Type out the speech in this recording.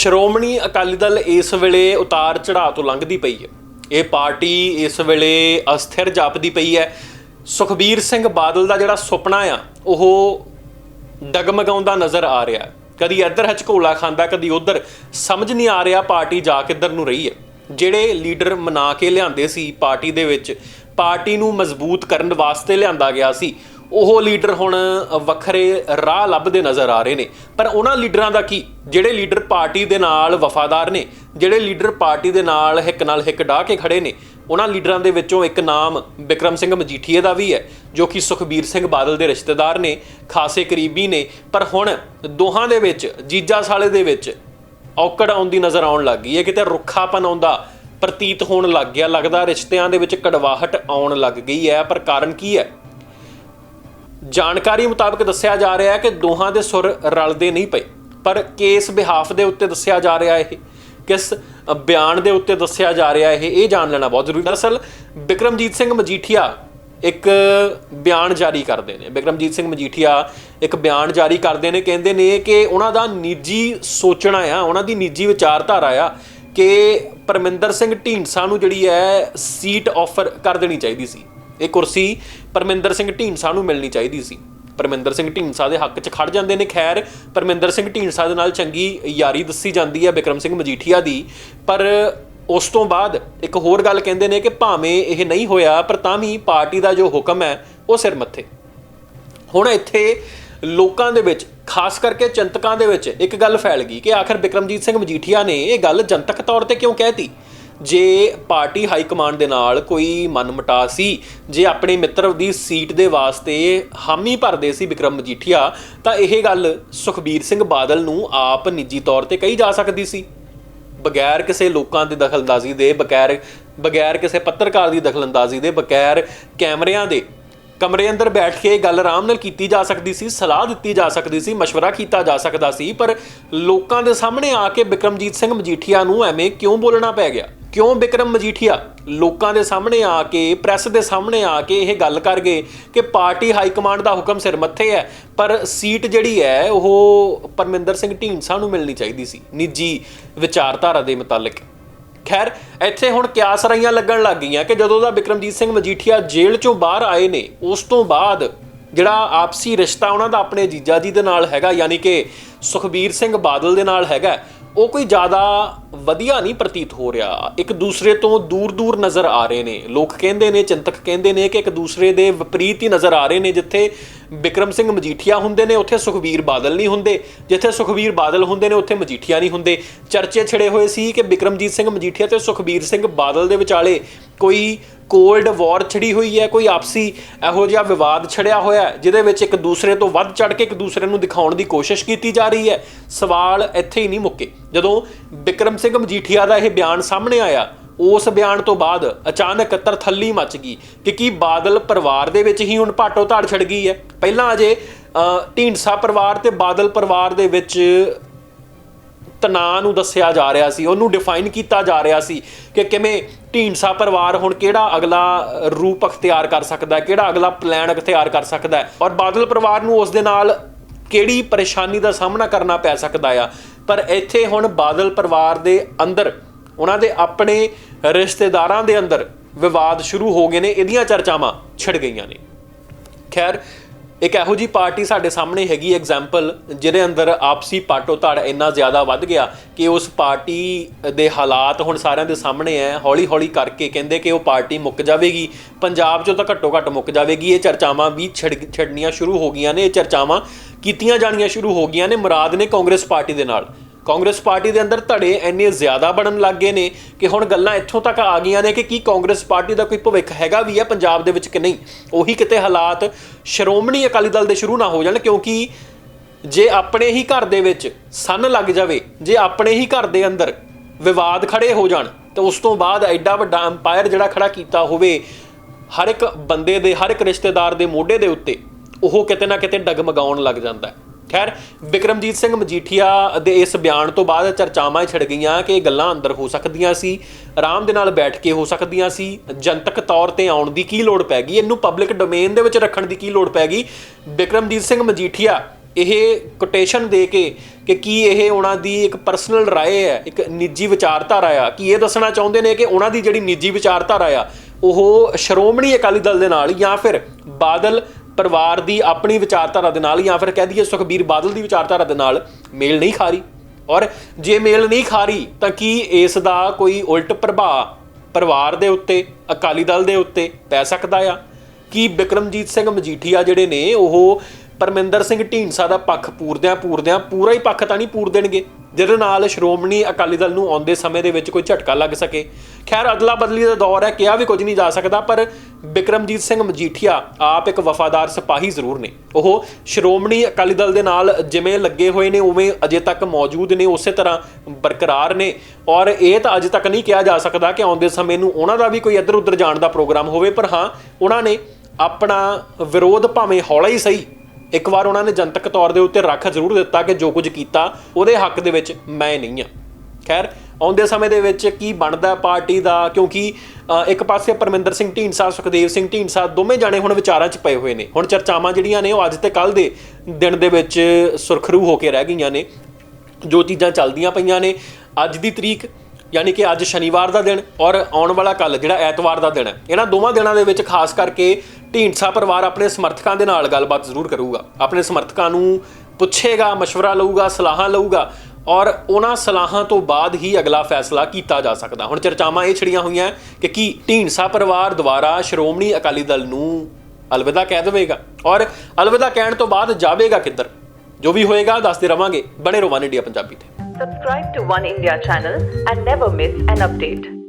ਸ਼੍ਰੋਮਣੀ ਅਕਾਲੀ ਦਲ ਇਸ ਵੇਲੇ ਉਤਾਰ ਚੜਾਅ ਤੋਂ ਲੰਘਦੀ ਪਈ ਹੈ। ਇਹ ਪਾਰਟੀ ਇਸ ਵੇਲੇ ਅਸਥਿਰ ਜਾਪਦੀ ਪਈ ਹੈ। ਸੁਖਬੀਰ ਸਿੰਘ ਬਾਦਲ ਦਾ ਜਿਹੜਾ ਸੁਪਨਾ ਆ, ਉਹ ਡਗਮਗਾਉਂਦਾ ਨਜ਼ਰ ਆ ਰਿਹਾ ਕਦੀ ਇੱਧਰ ਹਚਕੋਲਾ ਖਾਂਦਾ, ਕਦੀ ਉੱਧਰ। ਸਮਝ ਨਹੀਂ ਆ ਰਿਹਾ ਪਾਰਟੀ ਜਾ ਕਿੱਧਰ ਨੂੰ ਰਹੀ ਹੈ। ਜਿਹੜੇ ਲੀਡਰ ਮਨਾ ਕੇ ਲਿਆਂਦੇ ਸੀ ਪਾਰਟੀ ਦੇ ਵਿੱਚ, ਪਾਰਟੀ ਨੂੰ ਮਜ਼ਬੂਤ ਕਰਨ ਵਾਸਤੇ ਲਿਆਂਦਾ ਗਿਆ ਸੀ। ਉਹ ਲੀਡਰ ਹੁਣ ਵੱਖਰੇ ਰਾਹ ਲੱਭਦੇ ਨਜ਼ਰ ਆ ਰਹੇ ਨੇ। ਪਰ ਉਹਨਾਂ ਲੀਡਰਾਂ ਦਾ ਕੀ? ਜਿਹੜੇ ਲੀਡਰ ਪਾਰਟੀ ਦੇ ਨਾਲ ਵਫਾਦਾਰ ਨੇ, ਜਿਹੜੇ ਲੀਡਰ ਪਾਰਟੀ ਦੇ ਨਾਲ ਹਿੱਕ ਨਾਲ ਹਿੱਕ ਢਾ ਕੇ ਖੜੇ ਨੇ, ਉਹਨਾਂ ਲੀਡਰਾਂ ਦੇ ਵਿੱਚੋਂ ਇੱਕ ਨਾਮ ਵਿਕਰਮ ਸਿੰਘ ਮਜੀਠੀਏ ਦਾ ਵੀ ਹੈ, ਜੋ ਕਿ ਸੁਖਬੀਰ ਸਿੰਘ ਬਾਦਲ ਦੇ ਰਿਸ਼ਤੇਦਾਰ ਨੇ, ਖਾਸੇ ਕਰੀਬੀ ਨੇ। ਪਰ ਹੁਣ ਦੋਹਾਂ ਦੇ ਵਿੱਚ, ਜੀਜਾ ਸਾਲੇ ਦੇ ਵਿੱਚ ਔਕੜ ਆਉਂਦੀ ਨਜ਼ਰ ਆਉਣ ਲੱਗ ਗਈ ਹੈ, ਕਿਤੇ ਰੁੱਖਾਪਨ ਆਉਂਦਾ, ਪ੍ਰਤੀਤ ਹੋਣ ਲੱਗ ਗਿਆ, ਲੱਗਦਾ ਰਿਸ਼ਤਿਆਂ ਦੇ ਵਿੱਚ ਕੜਵਾਹਟ ਆਉਣ ਲੱਗ ਗਈ ਹੈ। ਪਰ ਕਾਰਨ ਕੀ ਹੈ? ਜਾਣਕਾਰੀ ਮੁਤਾਬਕ ਦੱਸਿਆ ਜਾ ਰਿਹਾ ਹੈ ਕਿ ਦੋਹਾਂ ਦੇ ਸੁਰ ਰਲਦੇ ਨਹੀਂ ਪਏ, ਪਰ ਕੇਸ ਬਿਹਾਫ ਦੇ ਉੱਤੇ ਦੱਸਿਆ ਜਾ ਰਿਹਾ ਇਹ, ਕਿਸ ਬਿਆਨ ਦੇ ਉੱਤੇ ਦੱਸਿਆ ਜਾ ਰਿਹਾ ਇਹ ਇਹ ਜਾਣ ਲੈਣਾ ਬਹੁਤ ਜ਼ਰੂਰੀ ਹੈ। ਦਰਅਸਲ, ਬਿਕਰਮਜੀਤ ਸਿੰਘ ਮਜੀਠੀਆ ਇੱਕ ਬਿਆਨ ਜਾਰੀ ਕਰਦੇ ਨੇ। ਬਿਕਰਮਜੀਤ ਸਿੰਘ ਮਜੀਠੀਆ ਇੱਕ ਬਿਆਨ ਜਾਰੀ ਕਰਦੇ ਨੇ, ਕਹਿੰਦੇ ਨੇ ਕਿ ਉਹਨਾਂ ਦਾ ਨਿੱਜੀ ਸੋਚਣਾ ਆ, ਉਹਨਾਂ ਦੀ ਨਿੱਜੀ ਵਿਚਾਰਧਾਰਾ ਆ ਕਿ ਪਰਮਿੰਦਰ ਸਿੰਘ ਢੀਂਡਸਾ ਨੂੰ ਜਿਹੜੀ ਹੈ ਸੀਟ ਆਫਰ ਕਰ ਦੇਣੀ ਚਾਹੀਦੀ ਸੀ। ਇਹ ਕੁਰਸੀ ਪਰਮਿੰਦਰ ਸਿੰਘ ਢੀਂਡਸਾ ਨੂੰ ਮਿਲਣੀ ਚਾਹੀਦੀ ਸੀ। ਪਰਮਿੰਦਰ ਸਿੰਘ ਢੀਂਡਸਾ ਦੇ ਹੱਕ 'ਚ ਖੜ ਜਾਂਦੇ ਨੇ, ਖੈਰ, ਪਰਮਿੰਦਰ ਸਿੰਘ ਢੀਂਡਸਾ ਦੇ ਨਾਲ ਚੰਗੀ ਯਾਰੀ ਦੱਸੀ ਜਾਂਦੀ ਹੈ ਬਿਕਰਮ ਸਿੰਘ ਮਜੀਠੀਆ ਦੀ। ਪਰ ਉਸ ਤੋਂ ਬਾਅਦ ਇੱਕ ਹੋਰ ਗੱਲ ਕਹਿੰਦੇ ਨੇ ਕਿ ਭਾਵੇਂ ਇਹ ਨਹੀਂ ਹੋਇਆ, ਪਰ ਤਾਂ ਵੀ ਪਾਰਟੀ ਦਾ ਜੋ ਹੁਕਮ ਹੈ, ਉਹ ਸਿਰ ਮੱਥੇ। ਹੁਣ ਇੱਥੇ ਲੋਕਾਂ ਦੇ ਵਿੱਚ, ਖਾਸ ਕਰਕੇ ਚਿੰਤਕਾਂ ਦੇ ਵਿੱਚ ਇੱਕ ਗੱਲ ਫੈਲ ਗਈ ਕਿ ਆਖਰ ਬਿਕਰਮਜੀਤ ਸਿੰਘ ਮਜੀਠੀਆ ਨੇ ਇਹ ਗੱਲ ਜਨਤਕ ਤੌਰ ਤੇ ਕਿਉਂ ਕਹਿਤੀ ਜੇ ਪਾਰਟੀ ਹਾਈ ਕਮਾਂਡ ਦੇ ਨਾਲ ਕੋਈ ਮਨਮਟਾ ਸੀ ਜੇ ਆਪਣੇ ਮਿੱਤਰ ਦੀ ਸੀਟ ਦੇ ਵਾਸਤੇ ਹਾਮੀ ਭਰਦੇ ਸੀ ਬਿਕਰਮ ਮਜੀਠੀਆ ਤਾਂ ਇਹ ਗੱਲ ਸੁਖਬੀਰ ਸਿੰਘ ਬਾਦਲ ਨੂੰ ਆਪ ਨਿੱਜੀ ਤੌਰ ਤੇ ਕਹੀ ਜਾ ਸਕਦੀ ਸੀ ਬਗੈਰ ਕਿਸੇ ਲੋਕਾਂ ਦੀ ਦਖਲਅੰਦਾਜ਼ੀ ਦੇ ਬਗੈਰ ਬਗੈਰ ਕਿਸੇ ਪੱਤਰਕਾਰ ਦੀ ਦਖਲਅੰਦਾਜ਼ੀ ਦੇ ਬਗੈਰ ਕੈਮਰਿਆਂ ਦੇ ਕਮਰੇ ਅੰਦਰ ਬੈਠ ਕੇ ਇਹ ਗੱਲ ਆਰਾਮ ਨਾਲ ਕੀਤੀ ਜਾ ਸਕਦੀ ਸੀ ਸਲਾਹ ਦਿੱਤੀ ਜਾ ਸਕਦੀ ਸੀ مشورہ ਕੀਤਾ ਜਾ ਸਕਦਾ ਸੀ ਪਰ ਲੋਕਾਂ ਦੇ ਸਾਹਮਣੇ ਆ ਕੇ ਬਿਕਰਮਜੀਤ ਸਿੰਘ ਮਜੀਠੀਆ ਨੂੰ ਐਵੇਂ ਕਿਉਂ ਬੋਲਣਾ ਪੈ ਗਿਆ ਕਿਉਂ ਬਿਕਰਮ ਮਜੀਠੀਆ? ਲੋਕਾਂ ਦੇ ਸਾਹਮਣੇ ਆ ਕੇ, ਪ੍ਰੈਸ ਦੇ ਸਾਹਮਣੇ ਆ ਕੇ ਇਹ ਗੱਲ ਕਰ ਗਏ ਕਿ ਪਾਰਟੀ ਹਾਈ ਕਮਾਂਡ ਦਾ ਹੁਕਮ ਸਿਰ ਮੱਥੇ ਹੈ, ਪਰ ਸੀਟ ਜਿਹੜੀ ਹੈ, ਉਹ ਪਰਮਿੰਦਰ ਸਿੰਘ ਢੀਂਡਸਾ ਨੂੰ ਮਿਲਣੀ ਚਾਹੀਦੀ ਸੀ, ਨਿੱਜੀ ਵਿਚਾਰਧਾਰਾ ਦੇ ਮੁਤਾਲਕ। ਖੈਰ, ਇੱਥੇ ਹੁਣ ਕਿਆਸ ਰਈਆਂ ਲੱਗਣ ਲੱਗ ਗਈਆਂ ਕਿ ਜਦੋਂ ਦਾ ਬਿਕਰਮਜੀਤ ਸਿੰਘ ਮਜੀਠੀਆ ਜੇਲ੍ਹ ਚੋਂ ਬਾਹਰ ਆਏ ਨੇ, ਉਸ ਤੋਂ ਬਾਅਦ ਜਿਹੜਾ ਆਪਸੀ ਰਿਸ਼ਤਾ ਉਹਨਾਂ ਦਾ ਆਪਣੇ ਜੀਜਾ ਜੀ ਦੇ ਨਾਲ ਹੈਗਾ, ਯਾਨੀ ਕਿ ਸੁਖਬੀਰ ਸਿੰਘ ਬਾਦਲ ਦੇ ਨਾਲ ਹੈਗਾ ਉਹ ਕੋਈ ਜ਼ਿਆਦਾ ਵਧੀਆ ਨਹੀਂ ਪ੍ਰਤੀਤ ਹੋ ਰਿਹਾ। ਇੱਕ ਦੂਸਰੇ ਤੋਂ ਦੂਰ ਦੂਰ ਨਜ਼ਰ ਆ ਰਹੇ ਨੇ। ਲੋਕ ਕਹਿੰਦੇ ਨੇ, ਚਿੰਤਕ ਕਹਿੰਦੇ ਨੇ ਕਿ ਇੱਕ ਦੂਸਰੇ ਦੇ ਵਿਪਰੀਤ ਹੀ ਨਜ਼ਰ ਆ ਰਹੇ ਨੇ, ਜਿੱਥੇ ਬਿਕਰਮ ਸਿੰਘ ਮਜੀਠੀਆ ਹੁੰਦੇ ਨੇ, ਉੱਥੇ ਸੁਖਬੀਰ ਬਾਦਲ ਨਹੀਂ ਹੁੰਦੇ। ਜਿੱਥੇ ਸੁਖਬੀਰ ਬਾਦਲ ਹੁੰਦੇ ਨੇ, ਉੱਥੇ ਮਜੀਠੀਆ ਨਹੀਂ ਹੁੰਦੇ। ਚਰਚੇ ਛਿੜੇ ਹੋਏ ਸੀ ਕਿ ਬਿਕਰਮਜੀਤ ਸਿੰਘ ਮਜੀਠੀਆ ਤੇ ਸੁਖਬੀਰ ਸਿੰਘ ਬਾਦਲ ਦੇ ਵਿਚਾਲੇ ਕੋਈ ਕੋਲਡ ਵਾਰ ਛੜੀ ਹੋਈ ਹੈ, ਕੋਈ ਆਪਸੀ ਇਹੋ ਜਿਹਾ ਵਿਵਾਦ ਛੜਿਆ ਹੋਇਆ ਜਿਹਦੇ ਵਿੱਚ ਇੱਕ ਦੂਸਰੇ ਤੋਂ ਵੱਧ ਚੜ ਕੇ ਇੱਕ ਦੂਸਰੇ ਨੂੰ ਦਿਖਾਉਣ ਦੀ ਕੋਸ਼ਿਸ਼ ਕੀਤੀ ਜਾ ਰਹੀ ਹੈ। ਸਵਾਲ ਇੱਥੇ ਹੀ ਨਹੀਂ ਮੁੱਕੇ। ਜਦੋਂ ਬਿਕਰਮ ਸਿੰਘ ਮਜੀਠੀਆ ਦਾ ਇਹ ਬਿਆਨ ਸਾਹਮਣੇ ਆਇਆ ਉਸ ਬਿਆਨ ਤੋਂ ਬਾਅਦ ਅਚਾਨਕ ਤਰਥੱਲੀ ਮਚ ਗਈ ਕਿ ਕੀ ਬਾਦਲ ਪਰਿਵਾਰ ਦੇ ਵਿੱਚ ਹੀ ਹੁਣ ਪਾਟੋ ਧਾੜ ਛੜ ਗਈ ਹੈ। ਪਹਿਲਾਂ ਅਜੇ ਢੀਂਡਸਾ ਪਰਿਵਾਰ ਤੇ ਬਾਦਲ ਪਰਿਵਾਰ ਦੇ ਵਿੱਚ ਤਣਾਅ ਨੂੰ ਦੱਸਿਆ ਜਾ ਰਿਹਾ ਸੀ, ਉਹਨੂੰ ਡਿਫਾਈਨ ਕੀਤਾ ਜਾ ਰਿਹਾ ਸੀ ਕਿ ਕਿਵੇਂ ਢੀਂਡਸਾ ਪਰਿਵਾਰ ਹੁਣ ਕਿਹੜਾ ਅਗਲਾ ਰੂਪ ਅਖਤਿਆਰ ਕਰ ਸਕਦਾ ਹੈ, ਕਿਹੜਾ ਅਗਲਾ ਪਲਾਨ ਅਖਤਿਆਰ ਕਰ ਸਕਦਾ ਹੈ ਔਰ ਬਾਦਲ ਪਰਿਵਾਰ ਨੂੰ ਉਸ ਦੇ ਨਾਲ ਕਿਹੜੀ ਪਰੇਸ਼ਾਨੀ ਦਾ ਸਾਹਮਣਾ ਕਰਨਾ ਪੈ ਸਕਦਾ ਆ। ਪਰ ਇੱਥੇ ਹੁਣ ਬਾਦਲ ਪਰਿਵਾਰ ਦੇ ਅੰਦਰ, ਉਹਨਾਂ ਦੇ ਆਪਣੇ ਰਿਸ਼ਤੇਦਾਰਾਂ ਦੇ ਅੰਦਰ ਵਿਵਾਦ ਸ਼ੁਰੂ ਹੋ ਗਏ ਨੇ, ਇਹਦੀਆਂ ਚਰਚਾਵਾਂ ਛਿੜ ਗਈਆਂ ਨੇ। ਖੈਰ, ਇੱਕ ਇਹੋ ਜੀ ਪਾਰਟੀ ਸਾਡੇ ਸਾਹਮਣੇ ਹੈਗੀ ਐਗਜ਼ਾਮਪਲ ਜਿਹਦੇ ਅੰਦਰ ਆਪਸੀ ਪਾਟੋ ਧੜ ਇੰਨਾ ਜ਼ਿਆਦਾ ਵੱਧ ਗਿਆ ਕਿ ਉਸ ਪਾਰਟੀ ਦੇ ਹਾਲਾਤ ਹੁਣ ਸਾਰਿਆਂ ਦੇ ਸਾਹਮਣੇ ਹੈ ਹੌਲੀ ਹੌਲੀ ਕਰਕੇ ਕਹਿੰਦੇ ਕਿ ਉਹ ਪਾਰਟੀ ਮੁੱਕ ਜਾਵੇਗੀ। ਪੰਜਾਬ 'ਚੋਂ ਤਾਂ ਘੱਟੋ ਘੱਟ ਮੁੱਕ ਜਾਵੇਗੀ। ਇਹ ਚਰਚਾਵਾਂ ਵੀ ਛਿੜ ਛਿੜਨੀਆਂ ਸ਼ੁਰੂ ਹੋ ਗਈਆਂ ਨੇ, ਇਹ ਚਰਚਾਵਾਂ ਕੀਤੀਆਂ ਜਾਣੀਆਂ ਸ਼ੁਰੂ ਹੋ ਗਈਆਂ ਨੇ। ਮੁਰਾਦ ਨੇ ਕਾਂਗਰਸ ਪਾਰਟੀ ਦੇ ਨਾਲ। ਕਾਂਗਰਸ ਪਾਰਟੀ ਦੇ ਅੰਦਰ ਧੜੇ ਇੰਨੇ ਜ਼ਿਆਦਾ ਬਣਨ ਲੱਗ ਗਏ ਨੇ ਕਿ ਹੁਣ ਗੱਲਾਂ ਇੱਥੋਂ ਤੱਕ ਆ ਗਈਆਂ ਨੇ ਕਿ ਕੀ ਕਾਂਗਰਸ ਪਾਰਟੀ ਦਾ ਕੋਈ ਭਵਿੱਖ ਹੈਗਾ ਵੀ ਹੈ ਪੰਜਾਬ ਦੇ ਵਿੱਚ ਕਿ ਨਹੀਂ। ਉਹੀ ਕਿਤੇ ਹਾਲਾਤ ਸ਼੍ਰੋਮਣੀ ਅਕਾਲੀ ਦਲ ਦੇ ਸ਼ੁਰੂ ਨਾ ਹੋ ਜਾਣ ਕਿਉਂਕਿ ਜੇ ਆਪਣੇ ਹੀ ਘਰ ਦੇ ਵਿੱਚ ਸੰਨ ਲੱਗ ਜਾਵੇ, ਜੇ ਆਪਣੇ ਹੀ ਘਰ ਦੇ ਅੰਦਰ ਵਿਵਾਦ ਖੜੇ ਹੋ ਜਾਣ, ਤਾਂ ਉਸ ਤੋਂ ਬਾਅਦ ਐਡਾ ਵੱਡਾ ਅੰਪਾਇਰ ਜਿਹੜਾ ਖੜਾ ਕੀਤਾ ਹੋਵੇ, ਹਰ ਇੱਕ ਬੰਦੇ ਦੇ, ਹਰ ਇੱਕ ਰਿਸ਼ਤੇਦਾਰ ਦੇ ਮੋਢੇ ਦੇ ਉੱਤੇ, ਉਹ ਕਿਤੇ ਨਾ ਕਿਤੇ ਡਗਮਗਾਉਣ ਲੱਗ ਜਾਂਦਾ ਹੈ। ਖੈਰ ਬਿਕਰਮਜੀਤ ਸਿੰਘ ਮਜੀਠੀਆ ਦੇ ਇਸ ਬਿਆਨ ਤੋਂ ਬਾਅਦ ਚਰਚਾਵਾਂ ਛਿੜ ਗਈਆਂ ਕਿ ਇਹ ਗੱਲਾਂ ਅੰਦਰ ਹੋ ਸਕਦੀਆਂ ਸੀ, ਆਰਾਮ ਦੇ ਨਾਲ ਬੈਠ ਕੇ ਹੋ ਸਕਦੀਆਂ ਸੀ, ਜਨਤਕ ਤੌਰ ਤੇ ਆਉਣ ਦੀ ਕੀ ਲੋੜ ਪੈ ਗਈ, ਇਹਨੂੰ ਪਬਲਿਕ ਡੋਮੇਨ ਦੇ ਵਿੱਚ ਰੱਖਣ ਦੀ ਕੀ ਲੋੜ ਪੈ ਗਈ? ਬਿਕਰਮਜੀਤ ਸਿੰਘ ਮਜੀਠੀਆ, ਇਹ ਕੋਟੇਸ਼ਨ ਦੇ ਕੇ ਕਿ ਕੀ ਇਹ ਉਹਨਾਂ ਦੀ ਇੱਕ ਪਰਸਨਲ ਰਾਏ ਹੈ, ਇੱਕ ਨਿੱਜੀ ਵਿਚਾਰਧਾਰਾ ਆ, ਕੀ ਇਹ ਦੱਸਣਾ ਚਾਹੁੰਦੇ ਨੇ ਕਿ ਉਹਨਾਂ ਦੀ ਜਿਹੜੀ ਨਿੱਜੀ ਵਿਚਾਰਧਾਰਾ ਆ, ਉਹ ਸ਼੍ਰੋਮਣੀ ਅਕਾਲੀ ਦਲ ਦੇ ਨਾਲ ਜਾਂ ਫਿਰ ਬਾਦਲ ਪਰਿਵਾਰ ਦੀ ਆਪਣੀ ਵਿਚਾਰਧਾਰਾ ਦੇ ਨਾਲ ਜਾਂ ਫਿਰ ਕਹਿ ਦਈਏ ਸੁਖਬੀਰ ਬਾਦਲ ਦੀ ਵਿਚਾਰਧਾਰਾ ਦੇ ਨਾਲ ਮੇਲ ਨਹੀਂ ਖਾ ਰਹੀ। ਔਰ ਜੇ ਮੇਲ ਨਹੀਂ ਖਾ ਰਹੀ ਤਾਂ ਕੀ ਇਸ ਦਾ ਕੋਈ ਉਲਟ ਪ੍ਰਭਾਵ ਪਰਿਵਾਰ ਦੇ ਉੱਤੇ, ਅਕਾਲੀ ਦਲ ਦੇ ਉੱਤੇ ਪੈ ਸਕਦਾ ਆ? ਕੀ ਬਿਕਰਮਜੀਤ ਸਿੰਘ ਮਜੀਠੀਆ ਜਿਹੜੇ ਨੇ ਉਹ ਪਰਮਿੰਦਰ ਸਿੰਘ ਢੀਂਡਸਾ ਦਾ ਪੱਖ ਪੂਰਦਿਆਂ ਪੂਰਦਿਆਂ ਪੂਰਾ ਹੀ ਪੱਖ ਤਾਂ ਨਹੀਂ ਪੂਰ ਦੇਣਗੇ? ਜਿਹਦੇ ਨਾਲ ਸ਼੍ਰੋਮਣੀ ਅਕਾਲੀ ਦਲ ਨੂੰ ਆਉਂਦੇ ਸਮੇਂ ਦੇ ਵਿੱਚ ਕੋਈ ਝਟਕਾ ਲੱਗ ਸਕੇ। ਖੈਰ, ਅਦਲਾ ਬਦਲੀ ਦਾ ਦੌਰ ਹੈ, ਕਿਹਾ ਵੀ ਕੁਝ ਨਹੀਂ ਜਾ ਸਕਦਾ, ਪਰ ਬਿਕਰਮਜੀਤ ਸਿੰਘ ਮਜੀਠੀਆ ਆਪ ਇੱਕ ਵਫਾਦਾਰ ਸਿਪਾਹੀ ਜ਼ਰੂਰ ਨੇ। ਉਹ ਸ਼੍ਰੋਮਣੀ ਅਕਾਲੀ ਦਲ ਦੇ ਨਾਲ ਜਿਵੇਂ ਲੱਗੇ ਹੋਏ ਨੇ, ਉਵੇਂ ਅਜੇ ਤੱਕ ਮੌਜੂਦ ਨੇ, ਉਸੇ ਤਰ੍ਹਾਂ ਬਰਕਰਾਰ ਨੇ। ਔਰ ਇਹ ਤਾਂ ਅਜੇ ਤੱਕ ਨਹੀਂ ਕਿਹਾ ਜਾ ਸਕਦਾ ਕਿ ਆਉਂਦੇ ਸਮੇਂ ਨੂੰ ਉਹਨਾਂ ਦਾ ਵੀ ਕੋਈ ਇੱਧਰ ਉੱਧਰ ਜਾਣ ਦਾ ਪ੍ਰੋਗਰਾਮ ਹੋਵੇ, ਪਰ ਹਾਂ, ਉਹਨਾਂ ਨੇ ਆਪਣਾ ਵਿਰੋਧ ਭਾਵੇਂ ਹੌਲਾ ਹੀ ਸਹੀ ਇੱਕ ਵਾਰ ਉਹਨਾਂ ਨੇ ਜਨਤਕ ਤੌਰ ਦੇ ਉੱਤੇ ਰੱਖ ਜ਼ਰੂਰ ਦਿੱਤਾ ਕਿ ਜੋ ਕੁਝ ਕੀਤਾ, ਉਹਦੇ ਹੱਕ ਦੇ ਵਿੱਚ ਮੈਂ ਨਹੀਂ ਆ ਖੈਰ ਆਉਂਦੇ ਸਮੇਂ ਦੇ ਵਿੱਚ ਕੀ ਬਣਦਾ ਪਾਰਟੀ ਦਾ? ਕਿਉਂਕਿ ਇੱਕ ਪਾਸੇ ਪਰਮਿੰਦਰ ਸਿੰਘ ਢੀਂਡਸਾ, ਸੁਖਦੇਵ ਸਿੰਘ ਢੀਂਡਸਾ ਦੋਵੇਂ ਜਾਣੇ ਹੁਣ ਵਿਚਾਰਾਂ 'ਚ ਪਏ ਹੋਏ ਨੇ। ਹੁਣ ਚਰਚਾਵਾਂ ਜਿਹੜੀਆਂ ਨੇ ਉਹ ਅੱਜ ਤੇ ਕੱਲ ਦੇ ਦਿਨ ਦੇ ਵਿੱਚ ਸੁਰਖਰੂ ਹੋ ਕੇ ਰਹਿ ਗਈਆਂ ਨੇ। ਜੋ ਚੀਜ਼ਾਂ ਚੱਲਦੀਆਂ ਪਈਆਂ ਨੇ, ਅੱਜ ਦੀ ਤਰੀਕ, ਯਾਨੀ ਕਿ ਅੱਜ ਸ਼ਨੀਵਾਰ ਦਾ ਦਿਨ ਔਰ ਆਉਣ ਵਾਲਾ ਕੱਲ ਜਿਹੜਾ ਐਤਵਾਰ ਦਾ ਦਿਨ ਹੈ। ਇਹਨਾਂ ਦੋਵਾਂ ਦਿਨਾਂ ਦੇ ਵਿੱਚ ਖਾਸ ਕਰਕੇ ਢੀਂਡਸਾ ਪਰਿਵਾਰ ਆਪਣੇ ਸਮਰਥਕਾਂ ਦੇ ਨਾਲ ਗੱਲਬਾਤ ਜ਼ਰੂਰ ਕਰੂਗਾ। ਆਪਣੇ ਸਮਰਥਕਾਂ ਨੂੰ ਪੁੱਛੇਗਾ مشਵਰਾ ਲਊਗਾ, ਸਲਾਹਾਂ ਲਊਗਾ। ਔਰ ਉਹਨਾਂ ਸਲਾਹਾਂ ਤੋਂ ਬਾਅਦ ਹੀ ਅਗਲਾ ਫੈਸਲਾ ਕੀਤਾ ਜਾ ਸਕਦਾ। ਹੁਣ ਚਰਚਾਵਾਂ ਇਹ ਛੜੀਆਂ ਹੋਈਆਂ ਕਿ ਕੀ ਢੀਂਡਸਾ ਪਰਿਵਾਰ ਦੁਆਰਾ ਸ਼੍ਰੋਮਣੀ ਅਕਾਲੀ ਦਲ ਨੂੰ ਅਲਵਿਦਾ ਕਹਿ ਦੇਵੇਗਾ? ਔਰ ਅਲਵਿਦਾ ਕਹਿਣ ਤੋਂ ਬਾਅਦ ਜਾਵੇਗਾ ਕਿੱਧਰ? ਜੋ ਵੀ ਹੋਏਗਾ, ਦੱਸਦੇ ਰਵਾਂਗੇ। ਬਣੇ ਰਹੋ ਵਨ ਇੰਡੀਆ ਪੰਜਾਬੀ ਤੇ। Subscribe to One India channel and never miss an update.